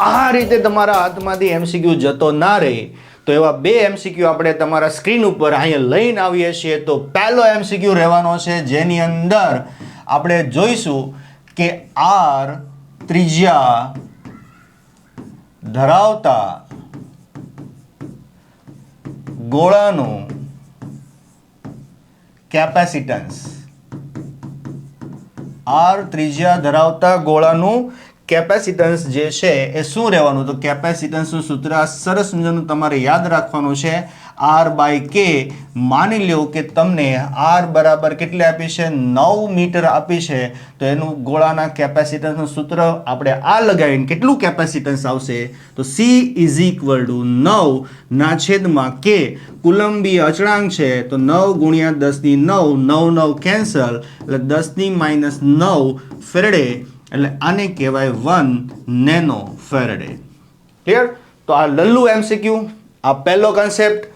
આ રીતે તમારા હાથમાંથી એમસીક્યુ જતો ના રહે, તો એવા બે એમસીક્યુ આપણે તમારા સ્ક્રીન ઉપર અહીંયા લઈને આવીએ છીએ. તો પહેલો એમસીક્યુ રહેવાનો છે, જેની અંદર આપણે જોઈશું કે આર ત્રિજ્યા ધરાવતા ગોળાનું કેપેસિટન્સ આર ત્રિજ્યા ધરાવતા ગોળાનું કેપેસિટન્સ જે છે એ શું રહેવાનું? તો કેપેસિટન્સનું સૂત્ર આ સરસ મજાનું તમારે યાદ રાખવાનું છે. આર બાય કે માની લ્યો કે તમને આર બરાબર કેટલી આપી છે? નવ મીટર આપી છે. તો એનું ગોળાના કેપેસિટન્સનું સૂત્ર આપણે આ લગાવીને કેટલું કેપેસિટન્સ આવશે? તો સી ઇઝ ઇક્વલ ટુ નવ ના છેદમાં કે કુલંબી અચળાંક છે. તો નવ ગુણ્યા દસની નવ નવ નવ કેન્સલ એટલે દસની માઇનસ નવ ફેરડે એટલે આને કહેવાય વન નેનો ફેરડે. ક્લિયર તો આ લલ્લુ એમસીક્યુ આ પહેલો કન્સેપ્ટ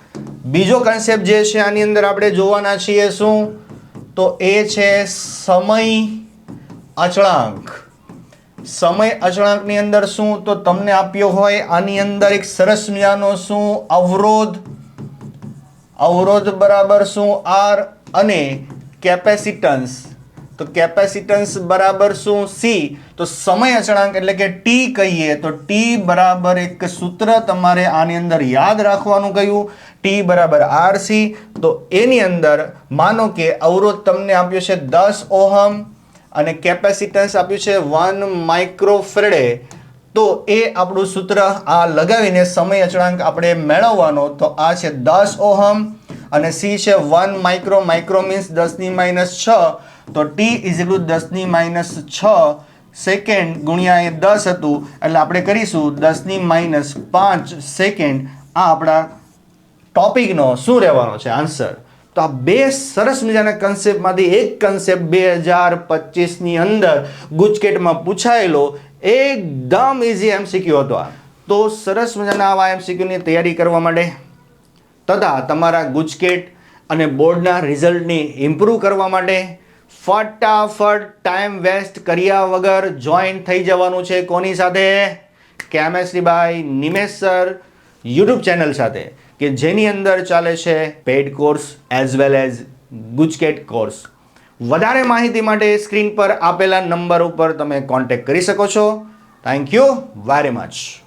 બીજો કન્સેપ્ટ જે છે આની અંદર આપણે જોવાના છીએ શું? તો એ છે સમય અચળાંક. સમય અચળાંકની અંદર શું? તો તમને આપ્યો હોય આની અંદર એક સરસ મજાનો શું? અવરોધ. અવરોધ બરાબર શું? આર અને કેપેસિટન્સ તો કેપેસિટન્સ બરાબર શું? સી તો સમય અચળાંક એટલે કે ટી કહીએ તો ટી બરાબર એક સૂત્ર તમારે આની અંદર યાદ રાખવાનું કહ્યું ટી બરાબર આર સી તો એની અંદર માનો કે અવરોધ તમને આપ્યો છે દસ ઓહમ અને કેપેસિટન્સ આપ્યું છે વન માઇક્રોફ્રેડે તો એ આપણું સૂત્ર આ લગાવીને સમય અચળાંક આપણે મેળવવાનો. તો આ છે દસ ઓહમ અને સી છે વન માઇક્રો માઇક્રો મીન્સ દસની માઇનસ છ. તો ટી ઇઝ ઇક્વલ દસની માઇનસ છ સેકન્ડ ગુણ્યા એ દસ હતું. એટલે આપણે કરીશું દસની માઇનસ પાંચ સેકન્ડ આ આપણા ટોપિકનો શું રહેવાનો છે? આન્સર તો આ બે સરસ મજાના કન્સેપ્ટમાંથી એક કન્સેપ્ટ બે હજાર પચીસની અંદર ગુજકેટમાં પૂછાયેલો એકદમ ઇઝી એમસીક્યુ હતો આ. તો સરસ મજાના આવા એમસીક્યુની તૈયારી કરવા માટે તથા તમારા ગુજકેટ અને બોર્ડના રિઝલ્ટની ઇમ્પ્રૂવ કરવા માટે ફટાફટ ટાઈમ વેસ્ટ કર્યા વગર જોઈન થઈ જવાનું છે કોની સાથે? Chemistry by Nimesh sir YouTube channel સાથે, કે જેની અંદર ચાલે છે paid course as well as GUJCET course વધારે માહિતી માટે સ્ક્રીન પર આપેલા નંબર ઉપર તમે કોન્ટેક્ટ કરી શકો છો. Thank you very much